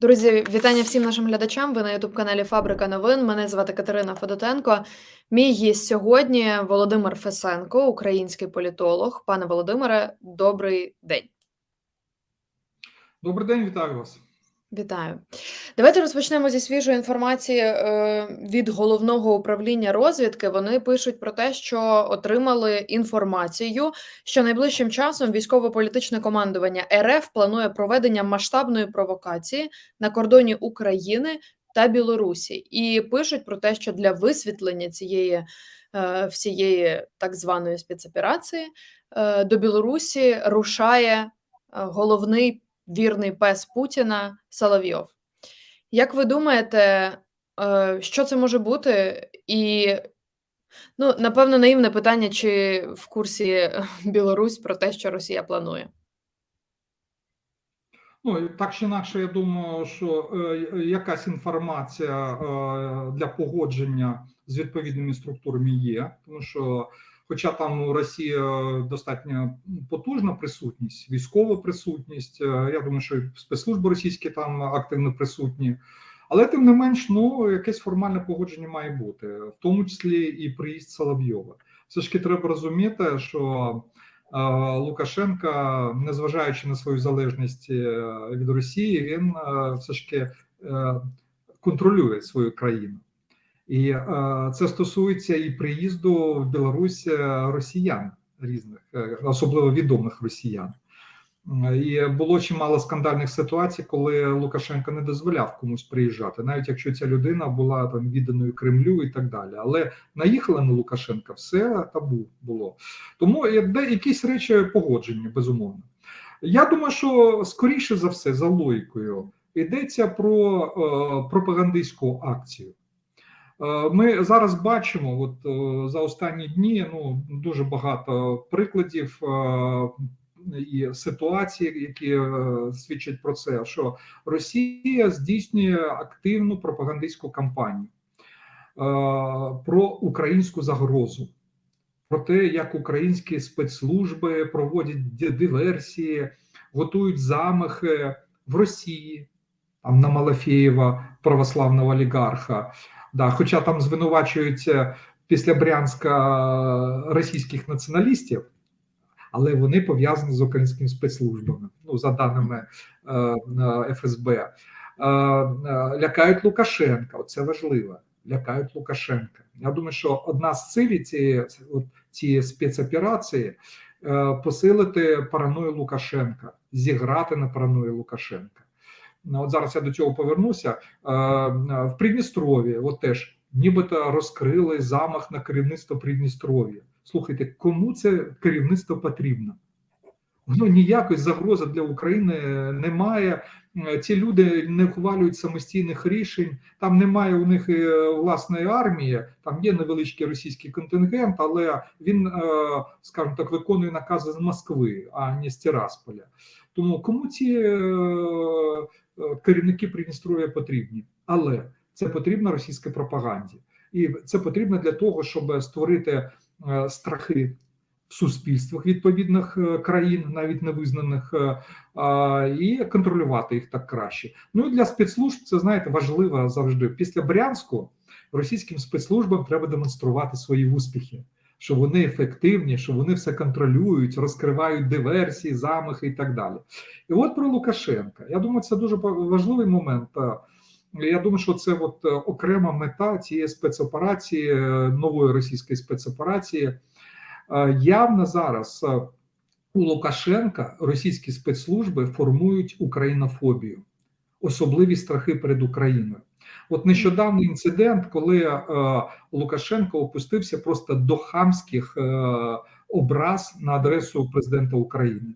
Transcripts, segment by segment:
Друзі, вітання всім нашим глядачам. Ви на ютуб каналі Фабрика новин. Мене звати Катерина Федотенко. Мій гість сьогодні Володимир Фесенко, український політолог. Пане Володимире, добрий день. Добрий день, вітаю вас. Вітаю. Давайте розпочнемо зі свіжої інформації е, від головного управління розвідки. Вони пишуть про те, що отримали інформацію, що найближчим часом військово-політичне командування РФ планує проведення масштабної провокації на кордоні України та Білорусі, і пишуть про те, що для висвітлення цієї е, всієї так званої спецоперації е, до Білорусі рушає головний вірний пес Путіна Соловйов. Як ви думаєте, е, що це може бути? І, ну, напевно, наївне питання, чи в курсі Білорусь про те, що Росія планує? Ну так чи інакше, я думаю, що е, якась інформація е, для погодження з відповідними структурами є, тому що, хоча там у Росії достатньо потужна присутність, військова присутність, е, я думаю, що спецслужби російські там активно присутні, але тим не менш, ну якесь формальне погодження має бути, в тому числі і приїзд Соловйова. Все ж таки треба розуміти, що е, Лукашенка, незважаючи на свою залежність е, від Росії, він е, все ж таки е, контролює свою країну. І е, це стосується і приїзду в Білорусь е, росіян різних, е, особливо відомих росіян. І було чимало скандальних ситуацій, коли Лукашенко не дозволяв комусь приїжджати, навіть якщо ця людина була там відданою Кремлю і так далі. Але наїхали на Лукашенка, все табу було. Тому де якісь речі погодження, безумовно. Я думаю, що скоріше за все, за логікою, йдеться про пропагандистську акцію. Е, Ми зараз бачимо, от е, за останні дні ну дуже багато прикладів е, і ситуацій, які свідчать про це, що Росія здійснює активну пропагандистську кампанію про українську загрозу, про те, як українські спецслужби проводять диверсії, готують замахи в Росії, там на Малафєєва, православного олігарха. Да, хоча там звинувачуються після Брянська російських націоналістів, але вони пов'язані з українськими спецслужбами, ну за даними е, ФСБ. Е, е, лякають Лукашенка. Оце важливо. Лякають Лукашенка. Я думаю, що одна з цілей цієї цієї спецоперації посилити параною Лукашенка, зіграти на параної Лукашенка. Ну, от зараз я до цього повернуся. Е, е, В Придністров'ї, от теж нібито розкрили замах на керівництво Придністров'я. Слухайте, кому це керівництво потрібно? Воно ніякої загрози для України немає. Е, Ці люди не ухвалюють самостійних рішень. Там немає у них власної армії. Там є невеличкий російський контингент, але він, скажімо так, виконує накази з Москви, а не з Тирасполя. Тому кому ці керівники Придністров'я потрібні? Але це потрібно російській пропаганді, і це потрібно для того, щоб створити е, страхи в суспільствах відповідних е, країн, навіть невизнаних, е, і контролювати їх так краще. Ну і для спецслужб це знаєте важливо завжди. Після Брянську російським спецслужбам треба демонструвати свої успіхи. Що вони ефективні, що вони все контролюють, розкривають диверсії, замахи і так далі. І от про Лукашенка. Я думаю, це дуже важливий момент. Е, Я думаю, що це от е, окрема мета цієї спецоперації, е, нової російської спецоперації. Явно зараз у Лукашенка російські спецслужби формують українофобію, особливі страхи перед Україною. От нещодавний інцидент, коли е, Лукашенко опустився просто до хамських е, образ на адресу президента України.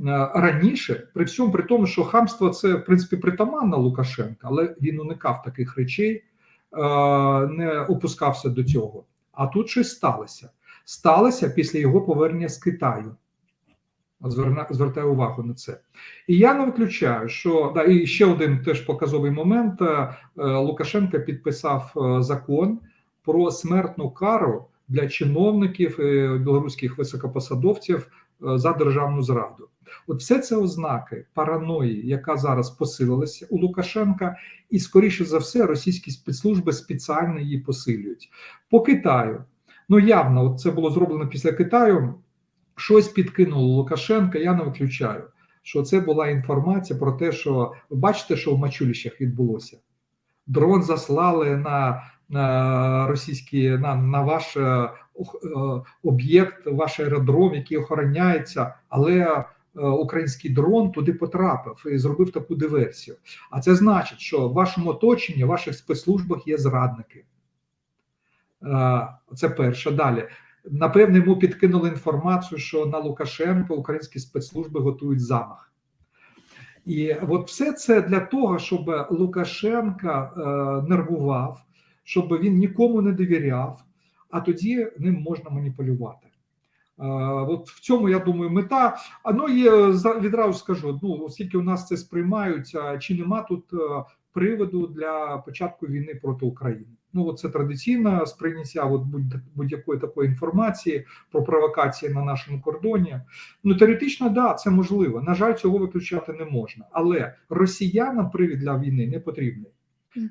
Е, Раніше, при всьому при тому, що хамство це в принципі притаманно Лукашенка, але він уникав таких речей, е, не опускався до цього. А тут щось сталося. Сталося після його повернення з Китаю. Звертаю увагу на це. І я не виключаю, що да, і ще один теж показовий момент: е, е, Лукашенко підписав е, закон про смертну кару для чиновників білоруських високопосадовців за державну зраду. От все це ознаки параної, яка зараз посилилася у Лукашенка, і скоріше за все, російські спецслужби спеціально її посилюють. По Китаю, ну явно, от це було зроблено після Китаю. Щось підкинуло Лукашенка. Я не виключаю, що це була інформація про те, що ви бачите, що в Мачуліщах відбулося. Дрон заслали на, на російський на, на ваш е, е, об'єкт, ваш аеродром, який охороняється, але е, український дрон туди потрапив і зробив таку диверсію. А це значить, що в вашому оточенні, в ваших спецслужбах є зрадники. Це перше. Далі. Напевне, йому підкинули інформацію, що на Лукашенка українські спецслужби готують замах. І от все це для того, щоб Лукашенка е, нервував, щоб він нікому не довіряв, а тоді ним можна маніпулювати. Е, от в цьому я думаю, мета. А ну і відразу скажу: ну оскільки у нас це сприймають, чи нема тут е, приводу для початку війни проти України? Ну це традиційне сприйняття от будь- будь-якої такої інформації про провокації на нашому кордоні. Ну теоретично, да, це можливо. На жаль, цього виключати не можна. Але росіянам привід для війни не потрібний.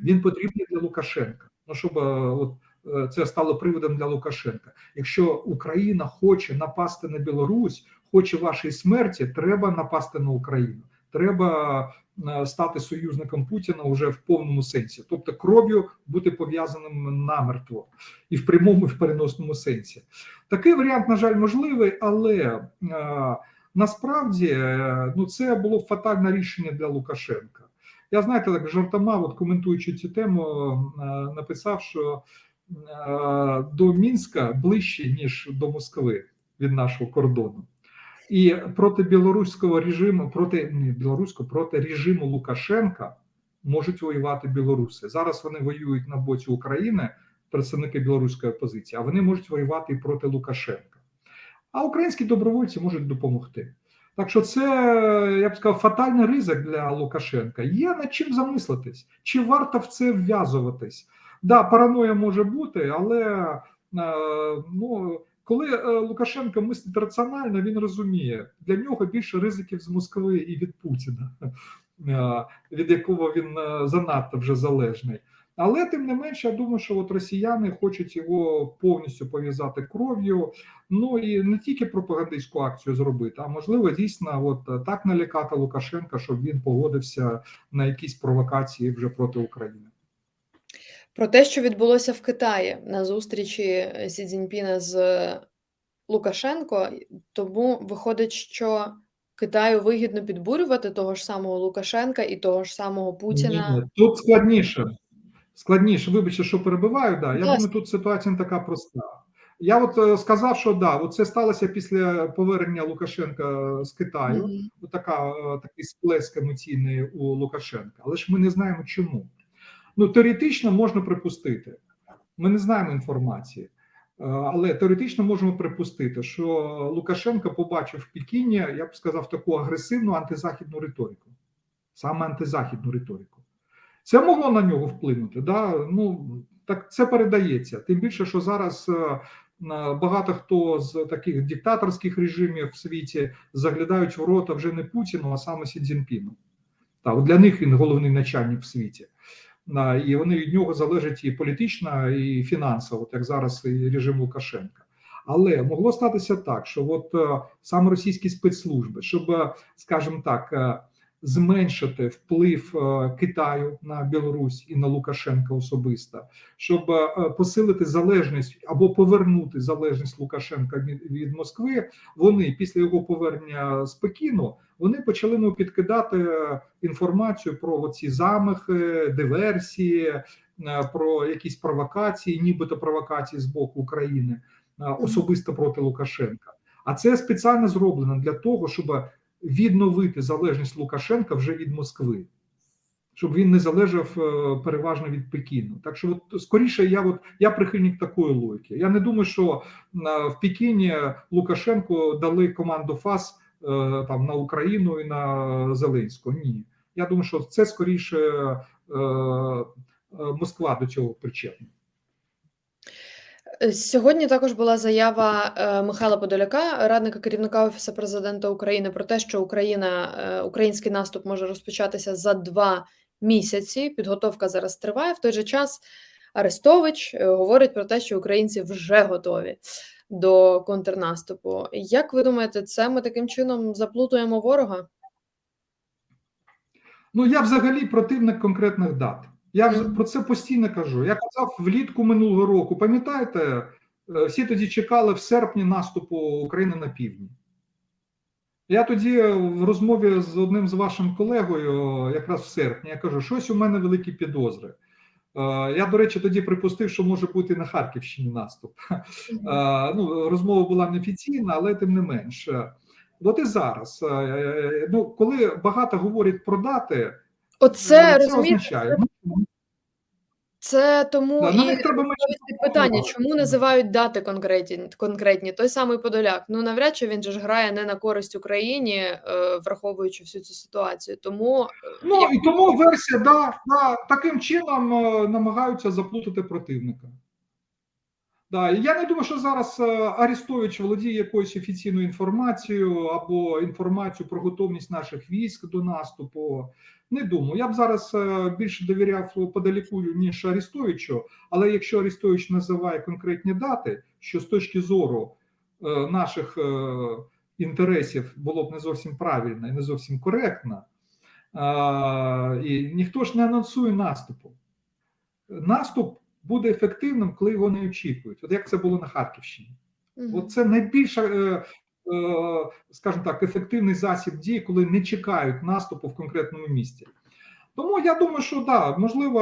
Він потрібний для Лукашенка. Ну щоб е, от е, це стало приводом для Лукашенка. Якщо Україна хоче напасти на Білорусь, хоче вашої смерті, треба напасти на Україну. Треба е, стати союзником Путіна вже в повному сенсі, тобто кров'ю бути пов'язаним намертво і в прямому і в переносному сенсі. Такий варіант, на жаль, можливий, але е, насправді е, ну це було фатальне рішення для Лукашенка. Я знаєте, так жартома, от коментуючи цю тему, написав, що до Мінська ближче ніж до Москви від нашого кордону. І проти білоруського режиму, проти не білоруського, проти режиму Лукашенка можуть воювати білоруси. Зараз вони воюють на боці України, представники білоруської опозиції, а вони можуть воювати і проти Лукашенка. А українські добровольці можуть допомогти. Так що це, я б сказав, фатальний ризик для Лукашенка. Є над чим замислитись, чи варто в це вв'язуватись? Да, параноя може бути, але е, ну, коли е, Лукашенко мислить раціонально, він розуміє, для нього більше ризиків з Москви і від Путіна, е, від якого він е, занадто вже залежний. Але тим не менше, я думаю, що от росіяни хочуть його повністю пов'язати кров'ю. Ну і не тільки пропагандистську акцію зробити, а можливо, дійсно, от так налякати Лукашенка, щоб він погодився на якісь провокації вже проти України. Про те, що відбулося в Китаї на зустрічі Сі Цзіньпіна з Лукашенко, тому виходить, що Китаю вигідно підбурювати того ж самого Лукашенка і того ж самого Путіна. Тут складніше. Складніше, вибачте, що перебиваю. Да. Я думаю, тут ситуація не така проста. Я от е, сказав, що да, от це сталося після повернення Лукашенка з Китаю. Мгм. От така, е, такий сплеск емоційний у Лукашенка. Але ж ми не знаємо чому. Ну, теоретично можна припустити. Ми не знаємо інформації. Е, Але теоретично можемо припустити, що Лукашенко побачив в Пекіні, я б сказав, таку агресивну антизахідну риторику, саме антизахідну риторику. Це могло на нього вплинути. Да? Ну, так це передається. Тим більше, що зараз е, багато хто з таких диктаторських режимів в світі заглядають в рота вже не Путіну, а саме Сі Цзіньпіну. Та, для них він головний начальник в світі. І вони від нього залежать і політично, і фінансово, як зараз і режим Лукашенка. Але могло статися так, що от е, саме російські спецслужби, щоб, е, скажімо так, е, зменшити вплив е, Китаю на Білорусь і на Лукашенка особисто, щоб е, посилити залежність або повернути залежність Лукашенка від, Москви, вони після його повернення з Пекіну вони почали ну, підкидати е, інформацію про ці замахи, диверсії, е, про якісь провокації, нібито провокації з боку України, е, особисто проти Лукашенка. А це спеціально зроблено для того, щоб відновити залежність Лукашенка вже від Москви, щоб він не залежав е, переважно від Пекіну. Так що, от, скоріше, я от я прихильник такої логіки. Я не думаю, що е, в Пекіні Лукашенку дали команду ФАС е, там на Україну і на Зеленського. Ні, я думаю, що це скоріше Москва до цього причетна. Е, Сьогодні також була заява е, Михайла Подоляка, радника керівника Офісу президента України, про те, що Україна, е, український наступ може розпочатися за два місяці. Підготовка зараз триває. В той же час Арестович говорить про те, що українці вже готові до контрнаступу. Як ви думаєте, це ми таким чином заплутуємо ворога? Ну я взагалі противник конкретних дат. Я Мгм. про це постійно кажу. Я казав влітку минулого року. Пам'ятаєте, е, всі тоді чекали в серпні наступу України на півдні. Я тоді в розмові з одним з вашим колегою, якраз в серпні, я кажу, щось у мене великі підозри. Е, Я, до речі, тоді припустив, що може бути на Харківщині наступ. Е, Ну, розмова була неофіційна, але тим не менш. Е, От і зараз, е, ну, коли багато говорять про дати, Оце це розумієте, означає. Ну, це тому Да, і треба питання, чому називають дати конкретні, конкретні. Той самий Подоляк. Ну навряд чи він же ж грає не на користь Україні, е, враховуючи всю цю ситуацію. Тому е, Ну і тому версія, да, да, таким чином е, намагаються заплутати противника. Да, я не думаю, що зараз е, Арестович володіє якоюсь офіційною інформацією або інформацією про готовність наших військ до наступу. Не думаю. Я б зараз е, більше довіряв Подоляку, ніж Арестовичу, але якщо Арестович називає конкретні дати, що з точки зору е, наших інтересів було б не зовсім правильно і не зовсім коректно, і ніхто ж не анонсує наступу. Наступ буде ефективним, коли його не очікують. От як це було на Харківщині. Мгм. От це найбільш, е, е, скажімо так, ефективний засіб дії, коли не чекають наступу в конкретному місці. Тому я думаю, що да, можливо,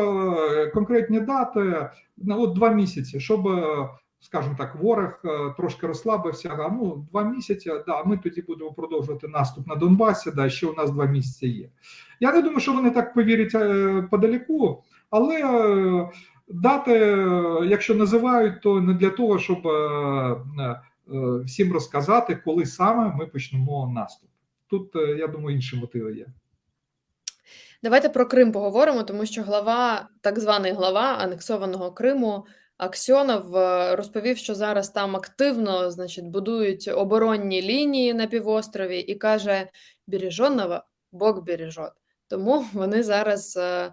е, конкретні дати на от два місяці, щоб, скажімо так, ворог трошки розслабився. А ну два місяці, да, ми тоді будемо продовжувати наступ на Донбасі. Да, ще у нас два місяці є. Я не думаю, що вони так повірять подалеку, але дати, якщо називають, то не для того, щоб е, е, е, всім розказати, коли саме ми почнемо наступ. Тут, я думаю, інші мотиви є. Давайте про Крим поговоримо, тому що глава, так званий глава анексованого Криму Аксьонов розповів, що зараз там активно значить, будують оборонні лінії на півострові і каже: береженого Бог бережет. Тому вони зараз, е,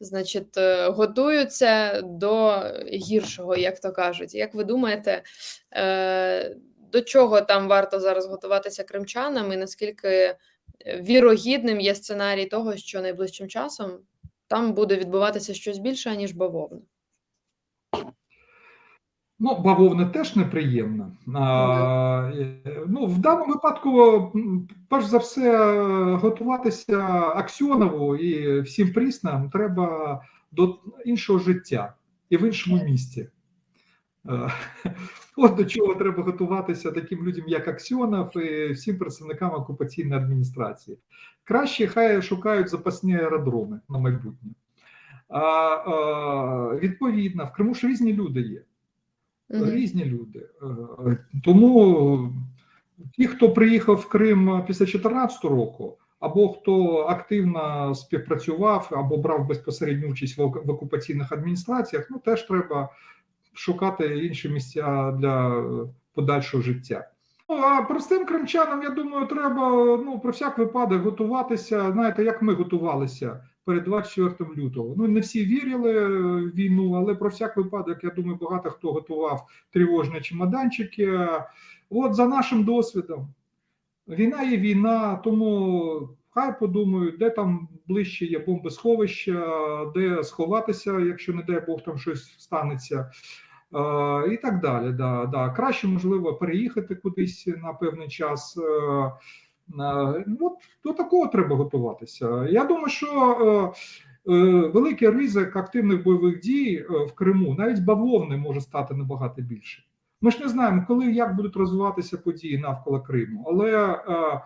значить, е, готуються до гіршого, як то кажуть. Як ви думаєте, е, до чого там варто зараз готуватися кримчанам, і наскільки вірогідним є сценарій того, що найближчим часом там буде відбуватися щось більше, ніж бавовна? Ну, бавовна теж неприємна. А, е, ну, в даному випадку, перш за все, е, готуватися Аксьонову і всім пріснам треба до іншого життя і в іншому місті. Е, От до чого треба готуватися таким людям, як Аксьонов, і всім представникам окупаційної адміністрації. Краще хай шукають запасні аеродроми на майбутнє. А, а, відповідно, в Криму ж різні люди є. Різні люди. Е, Тому ті, хто приїхав в Крим після 2014 року, або хто активно співпрацював, або брав безпосередню участь в окупаційних адміністраціях, ну теж треба шукати інші місця для подальшого життя. Ну, а простим кримчанам, я думаю, треба ну, про всяк випадок готуватися. Знаєте, як ми готувалися перед 24 лютого. Ну не всі вірили в війну, але про всяк випадок, я думаю, багато хто готував тривожні чемоданчики. От за нашим досвідом, війна є війна, тому хай подумають, де там ближче є бомбосховища, де сховатися, якщо не дай Бог там щось станеться. Е, і так далі. Да, да. Краще, можливо, переїхати кудись на певний час. Е, От до такого треба готуватися. Я думаю, що е, е, великий ризик активних бойових дій е, в Криму, навіть бавовни може стати набагато більше. Ми ж не знаємо, коли як будуть розвиватися події навколо Криму. Але е, е,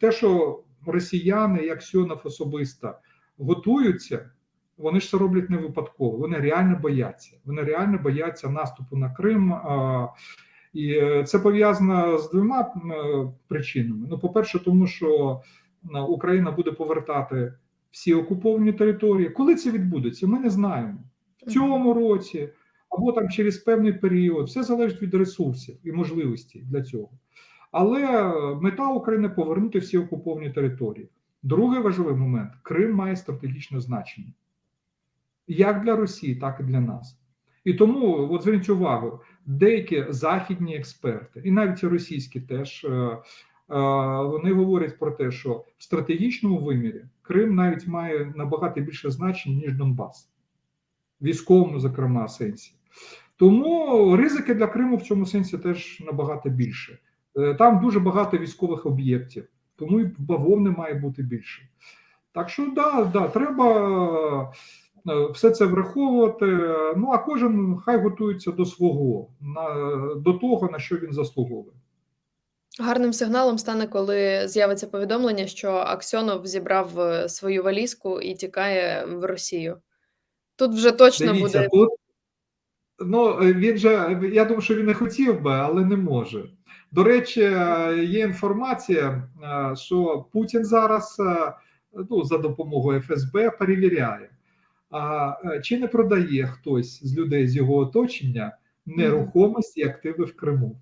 те, що росіяни, як Сьонов особисто, готуються, вони ж це роблять не випадково. Вони реально бояться. Вони реально бояться наступу на Крим. І е, це пов'язано з двома е, причинами. Ну, по-перше, тому що е, Україна буде повертати всі окуповані території. Коли це відбудеться, ми не знаємо. В цьому році, або там через певний період. Все залежить від ресурсів і можливостей для цього. Але мета України повернути всі окуповані території. Другий важливий момент: Крим має стратегічне значення як для Росії, так і для нас. І тому от зверніть увагу, деякі західні експерти, і навіть російські теж. е, е, Вони говорять про те, що в стратегічному вимірі Крим навіть має набагато більше значення, ніж Донбас, військовому, зокрема, сенсі. Тому ризики для Криму в цьому сенсі теж набагато більше. Е, Там дуже багато військових об'єктів, тому і бавовни має бути більше. Так що, да, да, треба все це враховувати. Ну а кожен хай готується до свого, на, до того, на що він заслуговує. Гарним сигналом стане, коли з'явиться повідомлення, що Аксьонов зібрав е, свою валізку і тікає в Росію. Тут вже точно Дивіться, буде тут ну він же я думаю, що він не хотів би, але не може. До речі, є інформація, е, що Путін зараз е, ну, за допомогою ФСБ перевіряє, а е, чи не продає хтось з людей з його оточення нерухомості і активи в Криму.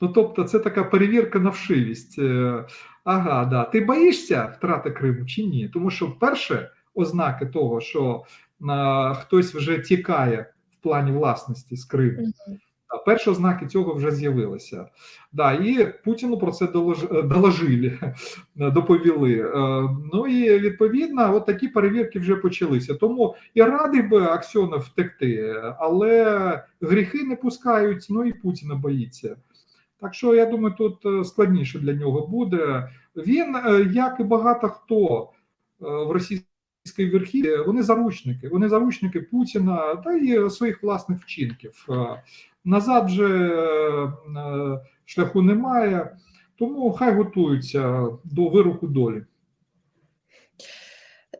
Ну, тобто, це така перевірка на вшивість. Е, Ага, да. Ти боїшся втрати Криму чи ні? Тому що перше ознаки того, що а, хтось вже тікає в плані власності з Криму. Перші ознаки цього вже з'явилися. Да, і Путіну про це доложили, доповіли. Е, Ну і відповідно, от такі перевірки вже почалися. Тому і радий би Аксьонов втекти, але гріхи не пускають, ну і Путіна боїться. Так що я думаю, тут е, складніше для нього буде. Він, е, як і багато хто е, в російській верхівці, вони заручники. Вони заручники Путіна та і своїх власних вчинків. Е, Назад вже е, шляху немає, тому хай готуються до вироку долі.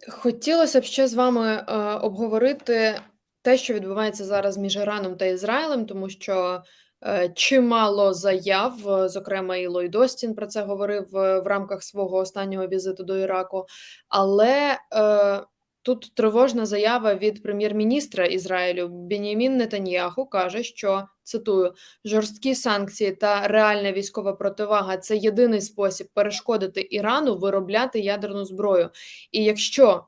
Хотілося б ще з вами е, обговорити те, що відбувається зараз між Іраном та Ізраїлем, тому що е, чимало заяв, е, зокрема, і Ллойд Остін про це говорив е, в рамках свого останнього візиту до Іраку. Але е, тут тривожна заява від прем'єр-міністра Ізраїлю Бенімін Нетаньяху каже, що цитую: жорсткі санкції та реальна військова противага це єдиний спосіб перешкодити Ірану виробляти ядерну зброю. І якщо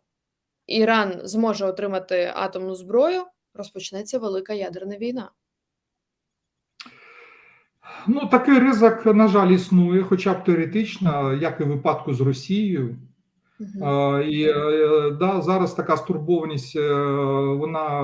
Іран зможе отримати атомну зброю, розпочнеться велика ядерна війна. Ну, такий ризик, на жаль, існує, хоча б теоретично, як і в випадку з Росією. Е, І е, да, зараз така стурбованість е, вона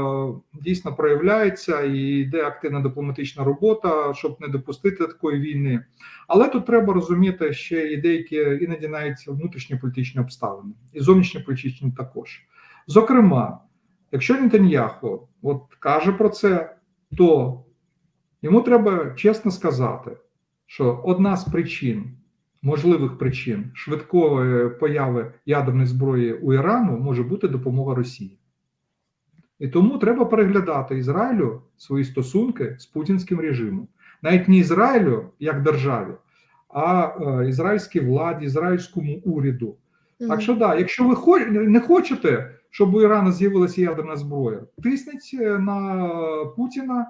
дійсно проявляється і йде активна дипломатична робота, щоб не допустити такої війни. Але тут треба розуміти ще і деякі іноді навіть внутрішні політичні обставини, і зовнішні політичні також. Зокрема, якщо Нетаньяху от каже про це, то йому треба чесно сказати, що одна з причин можливих причин швидкої появи ядерної зброї у Ірану може бути допомога Росії. І тому треба переглядати Ізраїлю свої стосунки з путінським режимом. Навіть не Ізраїлю як державі, а е, ізраїльській владі, ізраїльському уряду. Так що, да, якщо ви не хочете, щоб у Ірану з'явилася ядерна зброя, тисніть е, на Путіна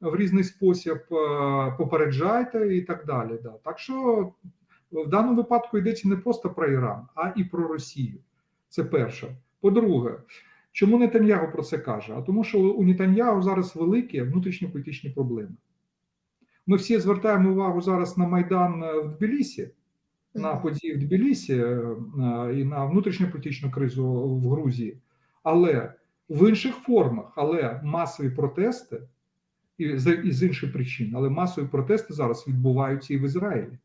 в різний спосіб, е, попереджайте і так далі. Да. Так що в даному випадку йдеться не просто про Іран, а і про Росію. Це перше. По-друге, чому Нетаньягу про це каже? А тому, що у Нетаньягу зараз великі внутрішньополітичні проблеми. Ми всі звертаємо увагу зараз на Майдан е, в Тбілісі, на події в Тбілісі е, і на внутрішньополітичну кризу в Грузії, але в інших формах, але масові протести і з, і з інших причин, але масові протести зараз відбуваються і в Ізраїлі.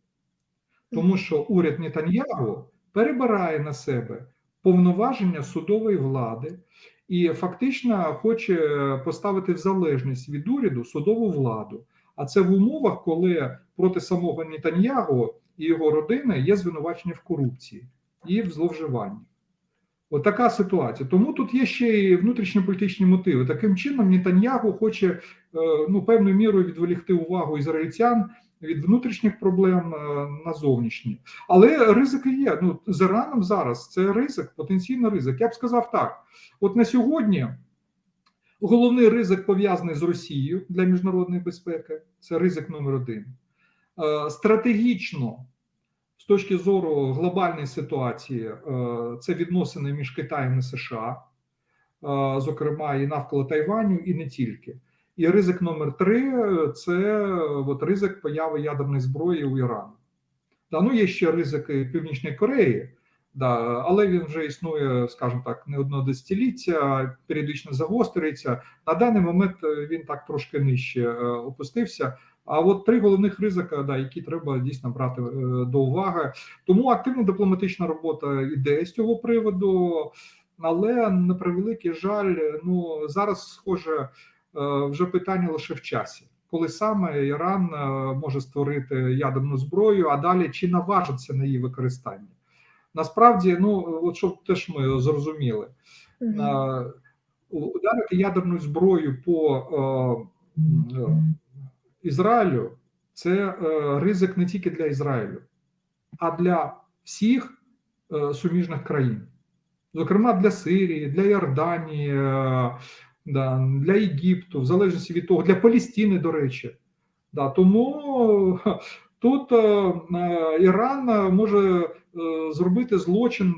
Тому що уряд Нетаньягу перебирає на себе повноваження судової влади і фактично хоче поставити в залежність від уряду судову владу. А це в умовах, коли проти самого Нетаньягу і його родини є звинувачення в корупції і в зловживанні. Отака ситуація. Тому тут є ще й внутрішньополітичні мотиви. Таким чином, Нетаньягу хоче е, ну, певною мірою відволікти увагу ізраїльтян від внутрішніх проблем е, на зовнішні. Але ризики є. Ну, з Іраном зараз це ризик, потенційний ризик. Я б сказав так: от на сьогодні Головний ризик пов'язаний з Росією для міжнародної безпеки. Це ризик номер один. Е, Стратегічно, з точки зору глобальної ситуації, е, це відносини між Китаєм і США, зокрема і навколо Тайваню, і не тільки. І ризик номер три це е, от ризик появи ядерної зброї у Ірану. Да, ну є ще ризики Північної Кореї, да, але він вже існує, скажімо так, не одно десятиліття, періодично загострюється. На даний момент е, він так трошки нижче е, опустився. А от три головних ризика, да, які треба дійсно брати до уваги. Тому активна дипломатична робота йде з цього приводу, але на превеликий жаль, ну зараз схоже вже питання лише в часі. Коли саме Іран е, може створити ядерну зброю, а далі чи наважиться на її використання? Насправді, ну от щоб теж ми зрозуміли, е, ударити ядерною зброєю по е, е, Ізраїлю це е, ризик не тільки для Ізраїлю, а для всіх е, суміжних країн, зокрема для Сирії, для Йорданії, е, да, для Єгипту, в залежності від того, для Палістини, до речі. Да, тому тут е, е, Іран е, може зробити злочин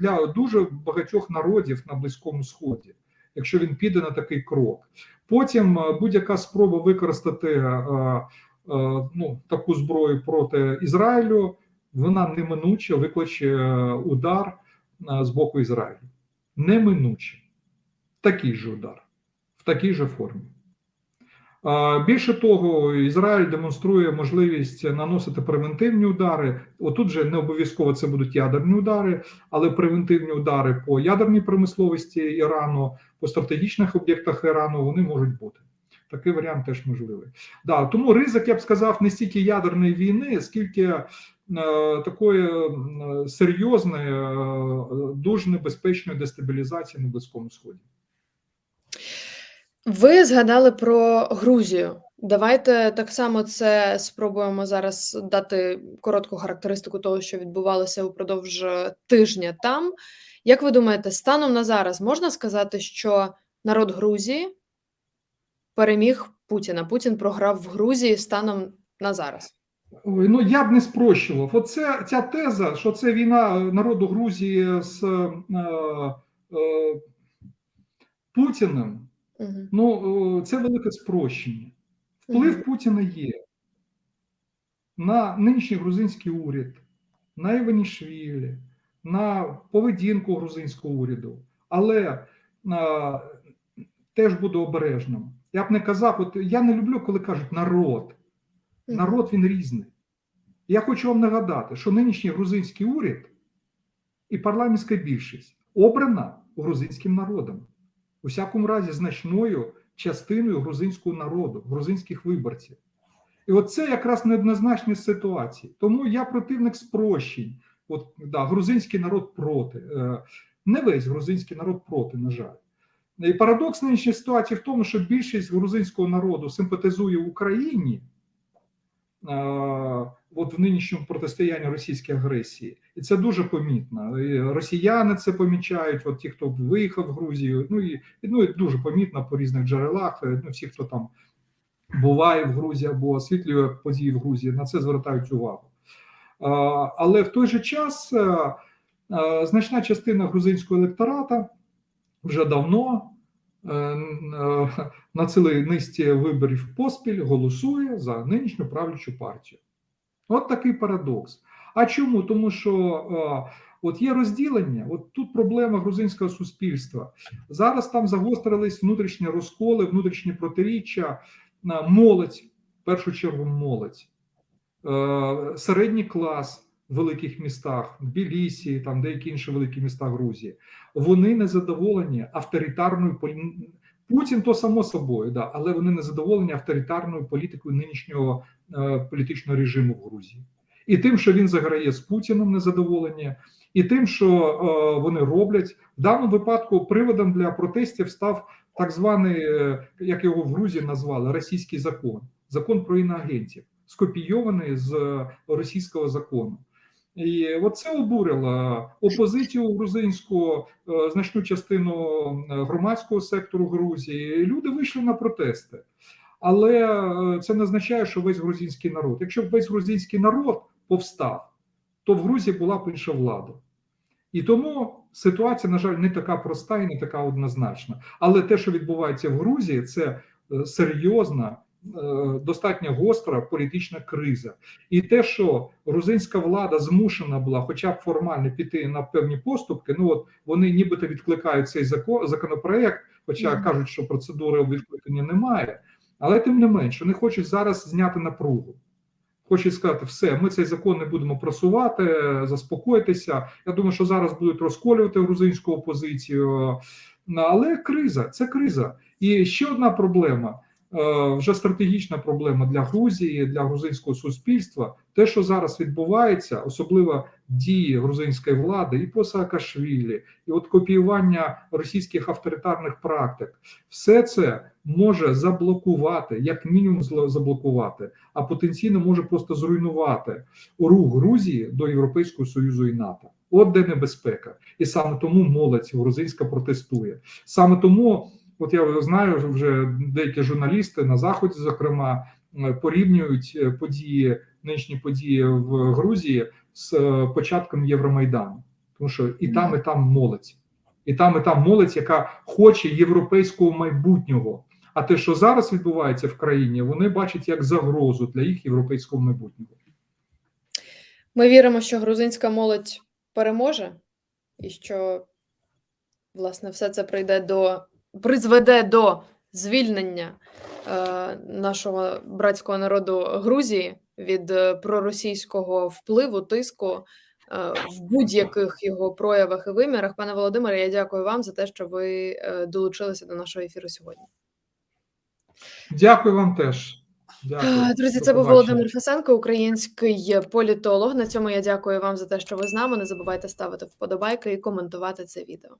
для дуже багатьох народів на Близькому Сході, якщо він піде на такий крок. Потім будь-яка спроба використати ну, таку зброю проти Ізраїлю, вона неминуче викличе удар з боку Ізраїлю. Неминуче. Такий же удар, такій же формі. Більше того, Ізраїль демонструє можливість наносити превентивні удари. Отут же не обов'язково це будуть ядерні удари, але превентивні удари по ядерній промисловості Ірану, по стратегічних об'єктах Ірану вони можуть бути. Такий варіант теж можливий. Да, тому ризик, я б сказав, не стільки ядерної війни, скільки е, такої е, серйозної, е, дуже небезпечної дестабілізації на Близькому Сході. Ви згадали про Грузію. Давайте так само це спробуємо зараз дати коротку характеристику того, що відбувалося упродовж тижня там. Як ви думаєте, станом на зараз можна сказати, що народ Грузії переміг Путіна? Путін програв в Грузії станом на зараз? Ой, ну я б не спрощував. Оце ця теза, що це війна народу Грузії з е, е, Путіним. Угу. Ну, е, це велике спрощення. Вплив Путіна є на нинішній грузинський уряд, на Іванішвілі, на поведінку грузинського уряду, але а, теж буду обережним. Я б не казав, от я не люблю, коли кажуть народ. Народ він різний. Я хочу вам нагадати, що нинішній грузинський уряд і парламентська більшість обрана грузинським народом, у всякому разі, значною частиною грузинського народу, грузинських виборців. І от це якраз неоднозначні ситуації. Тому я противник спрощень. От да, грузинський народ проти. Е, Не весь грузинський народ проти, на жаль. І парадокс нинішньої ситуації в тому, що більшість грузинського народу симпатизує Україні. От в нинішньому протистоянні російській агресії, і це дуже помітно. І росіяни це помічають. От ті, хто виїхав в Грузію, ну і ну і дуже помітно по різних джерелах. е, Ну, всі, хто там буває в Грузії або освітлює події в Грузії, на це звертають увагу. Але в той же час е, е, значна частина грузинського електората вже давно на цілій низці виборів поспіль голосує за нинішню правлячу партію. От такий парадокс. А чому? Тому що е, от є розділення, от тут проблема грузинського суспільства. Зараз там загострились внутрішні розколи, внутрішні протиріччя, молодь, в першу чергу молодь, е, середній клас великих містах, Білісі, там деякі інші великі міста Грузії. Вони не задоволені авторитарною. Путін то само собою, да, але вони не задоволені авторитарною політикою нинішнього е, політичного режиму в Грузії. І тим, що він заграє з Путіним незадоволені, і тим, що е, вони роблять в даному випадку приводом для протестів став так званий, е, як його в Грузії назвали, російський закон, закон про іноагентів, скопійований з російського закону. І от це обурило опозицію грузинську, е, значну частину е, громадського сектору Грузії. Люди вийшли на протести. Але е, це не означає, що весь грузинський народ. Якщо б весь грузинський народ повстав, то в Грузії була б інша влада. І тому ситуація, на жаль, не така проста і не така однозначна. Але те, що відбувається в Грузії, це серйозна, достатньо гостра політична криза. І те, що грузинська влада змушена була, хоча б формально піти на певні поступки, ну от вони нібито відкликають цей закон, законопроект, хоча кажуть, що процедури відкликання немає, але тим не менш, вони хочуть зараз зняти напругу. Хочуть сказати, все, ми цей закон не будемо просувати, заспокойтеся. Я думаю, що зараз будуть розколювати грузинську опозицію. Але криза, це криза. І ще одна проблема, е, вже стратегічна проблема для Грузії, для грузинського суспільства. Те, що зараз відбувається, особливо дії грузинської влади і по Саакашвілі, і от копіювання російських авторитарних практик, все це може заблокувати, як мінімум заблокувати, а потенційно може просто зруйнувати рух Грузії до Європейського Союзу і НАТО. От де небезпека, і саме тому молодь грузинська протестує. Саме тому, от я знаю, вже деякі журналісти на заході, зокрема, е, порівнюють е, події, нинішні події в Грузії з е, початком Євромайдану, тому що і там, і там молодь, і там, і там молодь, яка хоче європейського майбутнього. А те, що зараз відбувається в країні, вони бачать як загрозу для їх європейського майбутнього. Ми віримо, що грузинська молодь переможе, і що, власне, все це прийде до призведе до звільнення е, нашого братського народу Грузії від е, проросійського впливу, тиску е, в будь-яких його проявах і вимірах. Пане Володимире, я дякую вам за те, що ви долучилися до нашого ефіру сьогодні. Дякую вам теж. Дякую. Друзі, це був. Володимир Фесенко, український політолог. На цьому я дякую вам за те, що ви з нами. Не забувайте ставити вподобайки і коментувати це відео.